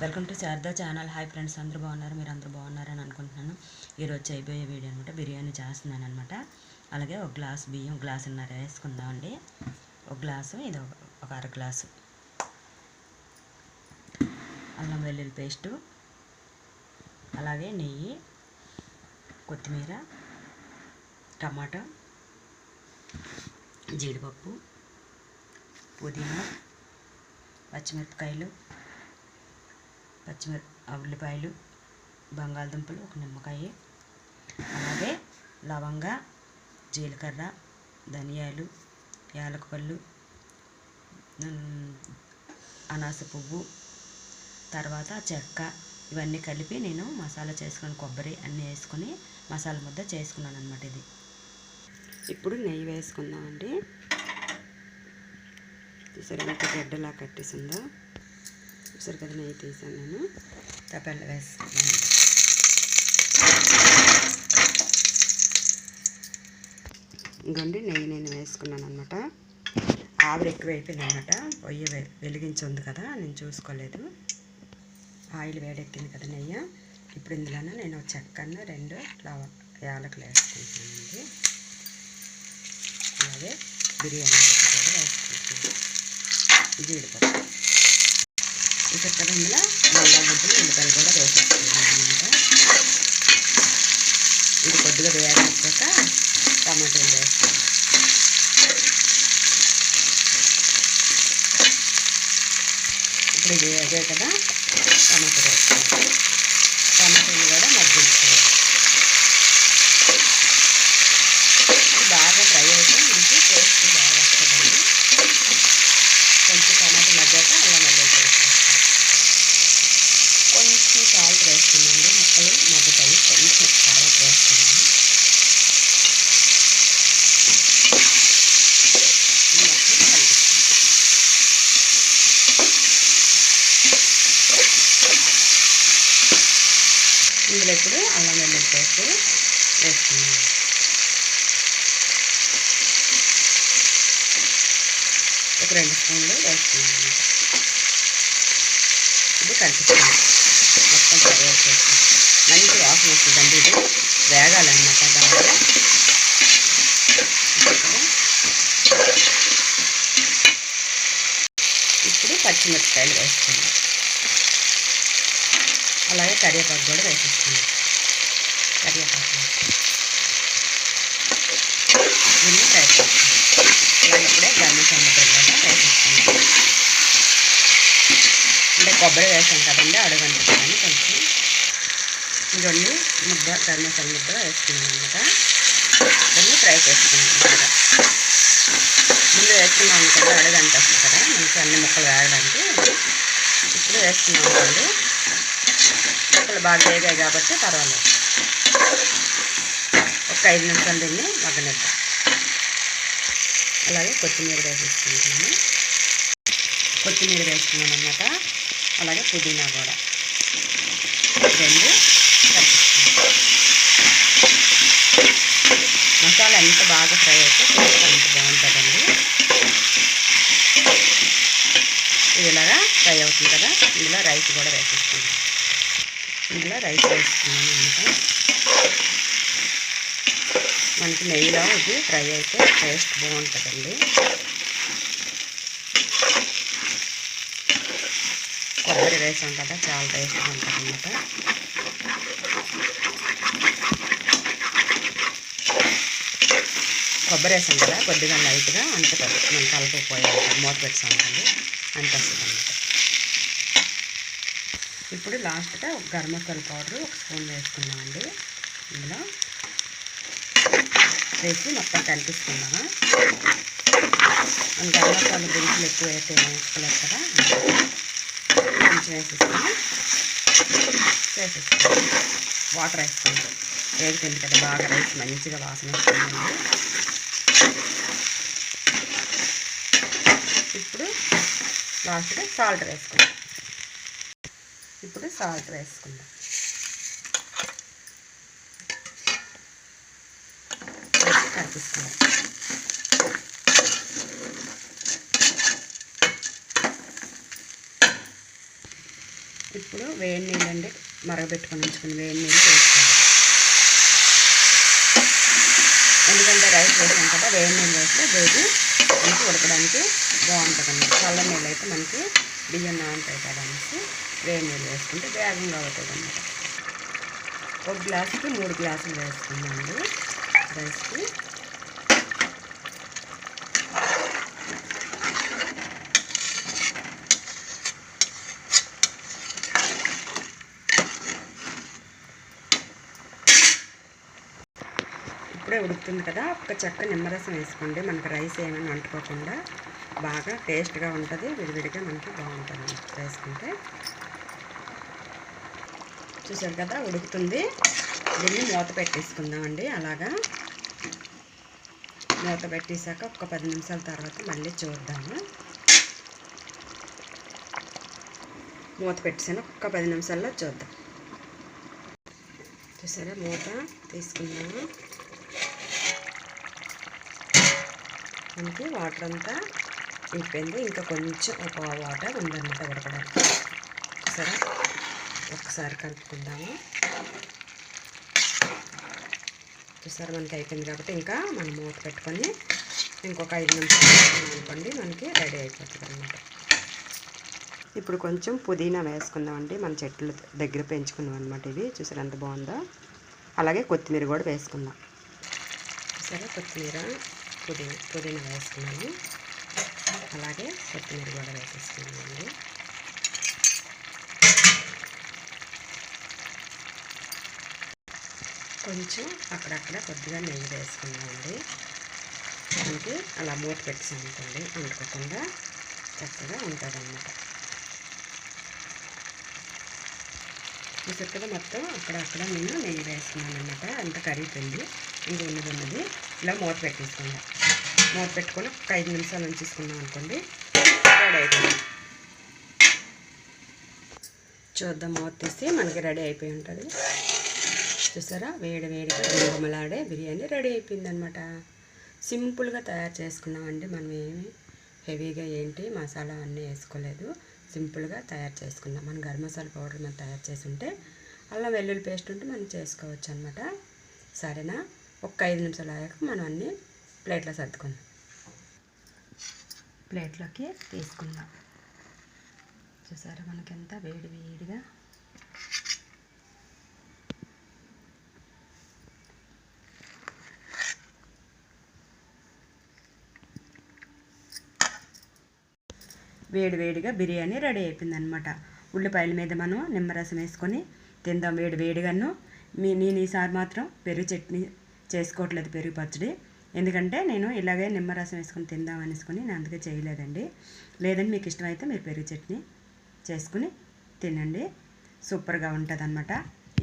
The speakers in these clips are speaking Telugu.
Welcome to Sharada channel. Hi friends అందరూ బాగున్నారు? మీరు అందరూ బాగున్నారని అనుకుంటున్నాను. ఈరోజు చేయబోయే వీడియో అనమాట బిర్యానీ చేస్తున్నాను అనమాట అలాగే ఒక గ్లాస్ బియ్యం గ్లాసున్నర వేసుకుందామండి. ఒక గ్లాసు ఇది ఒక- ఒక అర గ్లాసు. అల్లం వెల్లుల్లి పేస్టు. అలాగే నెయ్యి కొత్తిమీర టమాటా జీడిపప్పు పుదీనా పచ్చిమిరపకాయలు పచ్చిమిర ఉల్లిపాయలు బంగాళదుంపలు ఒక నిమ్మకాయ. అలాగే లవంగ జీలకర్ర ధనియాలు యాలకుపళ్ళు అనాస పువ్వు తర్వాత చెక్క ఇవన్నీ కలిపి నేను మసాలా చేసుకుని కొబ్బరి అన్నీ వేసుకొని మసాలా ముద్ద చేసుకున్నాను అనమాట ఇది. ఇప్పుడు నెయ్యి వేసుకుందామండి. చూసారు గడ్డలా కట్టేసిందో. చూసారు కదా నెయ్యి తీసాను నేను. తపెల్ల వేసుకున్నాను. ఇంకోండి నెయ్యి నేను వేసుకున్నాను అనమాట ఆవిరి ఎక్కువ అయిపోయింది అనమాట పొయ్యి వె- వెలిగించి ఉంది కదా నేను చూసుకోలేదు. ఆయిల్ వేడెక్కింది కదా నెయ్యి. ఇప్పుడు ఇందులోనే నేను చెక్కను రెండు లవ యాలకులు వేసుకుంటున్నానండి అలాగే బిర్యానీ కూడా వేసుకుంటున్నాను. జీడిపప్పు. ఈ చక్కెర ఇందులో బంగాళదుంపలు ఉల్లిపాయలు కూడా వేసేస్తున్నాను అనమాట. ఇది కొద్దిగా వేయాలొచ్చాక టమాటాలు వేస్తాను ఇప్పుడు ఇది అదే కదా టమాటా వేస్తాను టమాటాలు కూడా మగ్గించాలి ఇది బాగా ఫ్రై అయితే మనకి టేస్ట్ బాగా వస్తుందండి కొంచెం టమాటా మగ్గాక అల్లం వెల్లుల్లి పేస్ట్ వేస్తాను కొంచెం సాల్ట్ వేస్తున్నాండి ముక్కలు మగ్గుతాయి కొంచెం తర్వాత వేస్తున్నాను ఈ మొత్తం కలిపిస్తాను అందులో ఇప్పుడు అల్లం వెల్లుల్లి పేస్ట్ వేస్తున్నాను. ఒక రెండు స్పూన్లు వేస్తున్నాను. ఇది కలుపుతాను మొత్తం కర్రీ వచ్చేసి మంచి వాసన వస్తుందండి ఇది. వేగాలన్నమాట బాగా ఇప్పుడు పచ్చిమిరపకాయలు వేస్తున్నాం అలాగే కరివేపాకు కూడా వేసేస్తున్నాం కరివేపాకు. దీన్ని ఫ్రై చేస్తాం ఇప్పుడే గరం సముద్రం కూడా వేసేస్తున్నాం అంటే కొబ్బరి వేసాం కదండి అడుగంటున్నాను కొంచెం. ఇవన్నీ ముద్ద కరిమసాల ముద్ద వేసుకున్నాను అనమాట దాన్ని ఫ్రై చేసుకున్నాను బాగా. ముందు వేసుకున్నాం కదా అడగంటే వస్తుంది కదా. మనకి అన్ని ముక్కలు వేయడానికి. ఇప్పుడు వేసుకున్నాం అనుకోండి ముక్కలు బాగా వేగాయి కాబట్టి పర్వాలేదు. ఒక ఐదు నిమిషాలు దీన్ని మగ్గనిద్దాం. అలాగే కొత్తిమీర వేసేసుకుంటున్నాను. కొత్తిమీర వేసుకున్నాను అనమాట అలాగే పుదీనా కూడా. రెండు మసాలా ఎంత బాగా ఫ్రై అయితే టేస్ట్ అంత బాగుంటుందండి. ఇది ఇలాగా ఫ్రై అవుతుంది కదా. ఇందులో రైస్ కూడా వేసేస్తుంది ఇందులో రైస్ వేసుకున్నాను అనమాట మనకి నెయ్యిలో ఇది ఫ్రై అయితే టేస్ట్ బాగుంటుందండి. కొబ్బరి వేసాం కదా చాలా టేస్ట్గా ఉంటుంది అనమాట కొబ్బరి వేసాం కదా కొద్దిగా లైట్గా అంత మనం కలపకపోయాలి మూత పెట్టాం అంత వస్తుంది ఇప్పుడు లాస్ట్గా ఒక గరం మసాలా పౌడర్ ఒక స్పూన్ వేసుకున్నామండి ఇందులో వేసి మొత్తం కలిపిస్తున్నాము మనం గరం మసాలా దినుసులు ఎక్కువ అయితే వేసుకోలేదు కదా? కొంచెం వేసేసుకొని వేసేసుకోండి వాటర్ వేసుకుంటాం వేగుతుంది కదా బాగా రైస్ మంచిగా వాసన వస్తుందండి ఇప్పుడు లాస్ట్గా సాల్ట్ వేసుకుంటాం ఇప్పుడు సాల్ట్ వేసుకుందాం. వేసి ఇప్పుడు వేడి నీళ్ళండి మరగబెట్టుకొని ఉంచుకుని వేడి నీళ్ళు వేసుకోవాలి. ఎందుకంటే రైస్ వేసాం కదా వేడి నీళ్ళు వేస్తే బేబీ మనకి ఉడకడానికి బాగుంటుంది అన్నమాట చల్ల నీళ్ళు అయితే మనకి బియ్యం నానుతాయి కదా అనేసి వేడి నీళ్ళు వేసుకుంటే వేగంగా అవుతుంది అన్నమాట ఒక గ్లాసుకి మూడు గ్లాసులు వేసుకున్నాను రైస్కి. ఇప్పుడే ఉడుకుతుంది కదా ఒక చెక్క నిమ్మరసం వేసుకోండి. మనకి రైస్ ఏమైనా అంటుకోకుండా బాగా టేస్ట్గా ఉంటుంది విడివిడిగా మనకి బాగుంటుంది. వేసుకుంటే చూసారు కదా ఉడుకుతుంది. దీన్ని మూత పెట్టేసుకుందామండి. అలాగా మూత పెట్టేశాక ఒక పది నిమిషాల తర్వాత మళ్ళీ చూద్దాము. మూత పెట్టేసాను ఒక్క పది నిమిషాల్లో చూద్దాం. చూసారా మూత తీసుకుందాము. మనకి వాటర్ అంతా ఇంకిపోయింది ఇంకా కొంచెం ఒక వాటర్ ఉందన్నమాట ఉడకడానికి సరే ఒకసారి కలుపుకుందాము. చూసారు మనకి అయిపోయింది కాబట్టి ఇంకా మనం మూత పెట్టుకొని ఇంకొక ఐదు నిమిషాలు అనుకోండి మనకి రెడీ అయిపోతుంది అనమాట ఇప్పుడు కొంచెం పుదీనా వేసుకుందామండి. మన చెట్లు దగ్గర పెంచుకున్నాం అనమాట ఇవి. చూసారు ఎంత బాగుందో. అలాగే కొత్తిమీర కూడా వేసుకుందాం. చూసారా కొత్తిమీర పుదీనా పుదీనా వేసుకున్నాను అలాగే కొత్తిమీర కూడా వేసేసుకున్నామండి కొంచెం అక్కడక్కడ కొద్దిగా నెయ్యి వేసుకున్నామండి మనకి అలా మూత పెట్టేసాం అనుకోండి అంటుకోకుండా చక్కగా ఉంటుందన్నమాట. చూసారు కదా మొత్తం అక్కడక్కడ నేను నెయ్యి వేసుకున్నాను అనమాట అంత కరిగిపోయింది. ఇంక ఉన్నది ఉన్నది ఇలా మూత పెట్టేసుకుందాం మూత పెట్టుకొని ఒక ఐదు నిమిషాలు ఉంచేసుకున్నాం అనుకోండి రెడీ అయిపోయింది చూద్దాం మూత తీసి మనకి రెడీ అయిపోయి ఉంటుంది. చూసారా? వేడి వేడిగా గుమలాడే బిర్యానీ రెడీ అయిపోయిందనమాట సింపుల్గా తయారు చేసుకున్నామండి. మనం ఏమి హెవీగా ఏంటి మసాలా అన్నీ వేసుకోలేదు. సింపుల్గా తయారు చేసుకున్నాం. మనం గరం మసాలా పౌడర్ మనం తయారు చేసి ఉంటే అల్లం వెల్లుల్లి పేస్ట్ ఉంటే మనం చేసుకోవచ్చు అనమాట సరేనా? ఒక ఐదు నిమిషాలు అయ్యాక మనం అన్నీ ప్లేట్లో సర్దుకుందాం. ప్లేట్లోకి తీసుకుందాం. చూసారా మనకెంత వేడి వేడిగా వేడి వేడిగా బిర్యానీ రెడీ అయిపోయిందనమాట ఉల్లిపాయల మీద మనం నిమ్మరసం వేసుకొని తిందాం వేడి వేడిగాను. మీ నేను ఈసారి మాత్రం పెరుగు చట్నీ చేసుకోవట్లేదు పెరుగు పచ్చడి. ఎందుకంటే నేను ఇలాగే నిమ్మరసం వేసుకొని తిందాం అనేసుకొని నేను అందుకే చేయలేదండి. లేదండి మీకు ఇష్టమైతే మీరు పెరుగు చట్నీ చేసుకుని తినండి. సూపర్గా ఉంటుంది అనమాట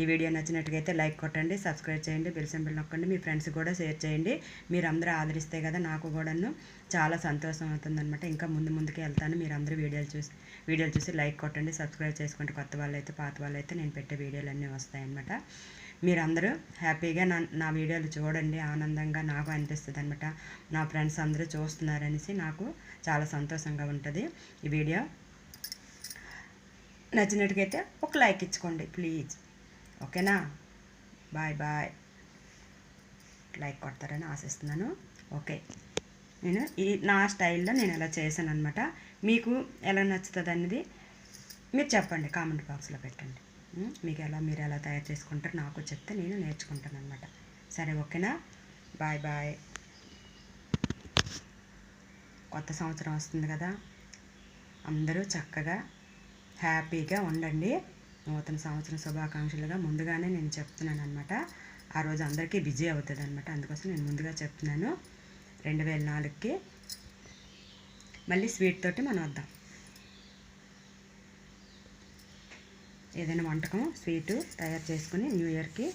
ఈ వీడియో నచ్చినట్టుగైతే లైక్ కొట్టండి సబ్స్క్రైబ్ చేయండి బెల్ సింబల్ నొక్కండి మీ ఫ్రెండ్స్ కూడా షేర్ చేయండి. మీరు అందరూ ఆదరిస్తే కదా నాకు కూడాను చాలా సంతోషం అవుతుందనమాట ఇంకా ముందు ముందుకు వెళ్తాను. మీరందరూ వీడియోలు చూసి వీడియోలు చూసి లైక్ కొట్టండి సబ్స్క్రైబ్ చేసుకుంటే కొత్త వాళ్ళు అయితే పాత వాళ్ళు అయితే నేను పెట్టే వీడియోలు అన్నీ వస్తాయన్నమాట. మీరందరూ హ్యాపీగా నా నా వీడియోలు చూడండి. ఆనందంగా నాకు అనిపిస్తుంది అనమాట నా ఫ్రెండ్స్ అందరూ చూస్తున్నారనేసి నాకు చాలా సంతోషంగా ఉంటుంది. ఈ వీడియో నచ్చినట్టుగైతే ఒక లైక్ ఇచ్చుకోండి ప్లీజ్. ఓకేనా? Bye bye. లైక్ కొడతారని ఆశిస్తున్నాను. ఓకే. నేను ఈ నా స్టైల్లో నేను ఎలా చేశాను అనమాట మీకు ఎలా నచ్చుతుంది అనేది మీరు చెప్పండి కామెంట్ బాక్స్లో పెట్టండి. మీకు ఎలా మీరు ఎలా తయారు చేసుకుంటారో నాకు చెప్తే నేను నేర్చుకుంటాను అనమాట సరే ఓకేనా? Bye bye. కొత్త సంవత్సరం వస్తుంది కదా. అందరూ చక్కగా హ్యాపీగా ఉండండి. నూతన సంవత్సరం శుభాకాంక్షలుగా ముందుగానే నేను చెప్తున్నాను అనమాట ఆ రోజు అందరికీ బిజీ అవుతుంది అనమాట అందుకోసం నేను ముందుగా చెప్తున్నాను. రెండు వేల నాలుగుకి మళ్ళీ స్వీట్ తోటి మనం వద్దాం. ఏదైనా వంటకం స్వీటు తయారు చేసుకుని న్యూ ఇయర్కి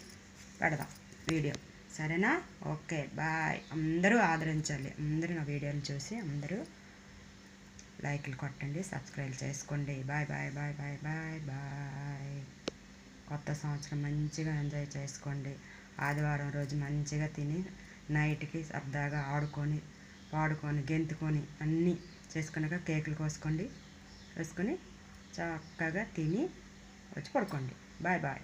పెడదాం వీడియో. సరేనా? Okay bye. అందరూ ఆదరించాలి. అందరూ నా వీడియోలు చూసి అందరూ లైక్లు కొట్టండి సబ్స్క్రైబ్ చేసుకోండి. Bye bye bye bye bye bye. కొత్త సంవత్సరం మంచిగా ఎంజాయ్ చేసుకోండి. ఆదివారం రోజు మంచిగా తిని నైట్కి సరదాగా ఆడుకొని పాడుకొని గెంతుకొని అన్నీ చేసుకున్నాక కేకులు కోసుకోండి. వేసుకొని చక్కగా తిని వచ్చి పడుకోండి. Bye bye.